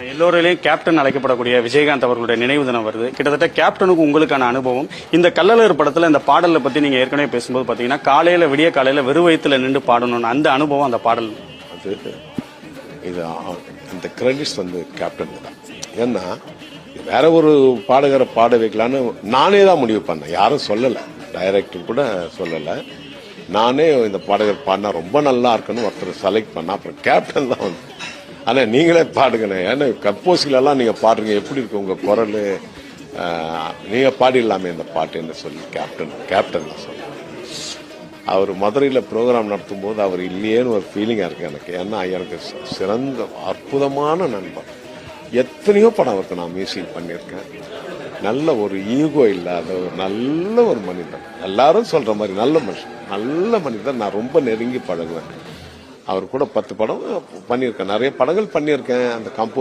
எல்லோரிலையும் captain அழைக்கப்படக்கூடிய விஜயகாந்த் அவர்களுடைய நினைவு தினம் வருது. கிட்டத்தட்ட கேப்டனுக்கு உங்களுக்கான அனுபவம். இந்த கல்லலர் படத்துல இந்த பாடலை பத்தி நீங்க ஏற்கனவே பேசும்போது பாத்தீங்கன்னா காலையில விடிய காலையில வெறு வயித்துல நின்று பாடணும்னு அந்த அனுபவம் அந்த பாடல். அது இது இந்த அந்த கிரெடிட்ஸ் வந்து கேப்டன் தான். ஏன்னா வேற ஒரு பாடகரை பாட வைக்கலான்னு நானே தான் முடிவு பண்ணேன். யாரும் சொல்லலை. டைரக்டர் கூட சொல்லலை. நானே இந்த பாடகர் பாடினா ரொம்ப நல்லா இருக்குன்னு ஒருத்தர் செலக்ட் பண்ண அப்புறம் கேப்டன் தான் வந்து. ஆனால் நீங்களே பாடுங்கண்ணே. ஏன்னா கம்போஸிலெல்லாம் நீங்கள் பாடுறீங்க. எப்படி இருக்கு உங்கள் குரல்? நீங்கள் பாடிடலாமே இந்த பாட்டுன்னு சொல்லி கேப்டன் கேப்டன் சொல்லி அவர் மதுரையில் ப்ரோக்ராம் நடத்தும் போது அவர் இல்லையேன்னு ஒரு ஃபீலிங்காக இருக்குது எனக்கு. ஏன்னா எனக்கு சிறந்த அற்புதமான நண்பர். எத்தனையோ படம் அவருக்கு நான் மியூசிக் பண்ணியிருக்கேன். நல்ல ஒரு ஈகோ இல்லாத ஒரு நல்ல ஒரு மனிதன் எல்லாரும் சொல்கிற மாதிரி நல்ல மனுஷன். நல்ல மனிதன் நான் ரொம்ப நெருங்கி பழகுவேன். அவர் கூட பத்து படம் பண்ணியிருக்கேன். நிறைய படங்கள் பண்ணியிருக்கேன். அந்த கம்போ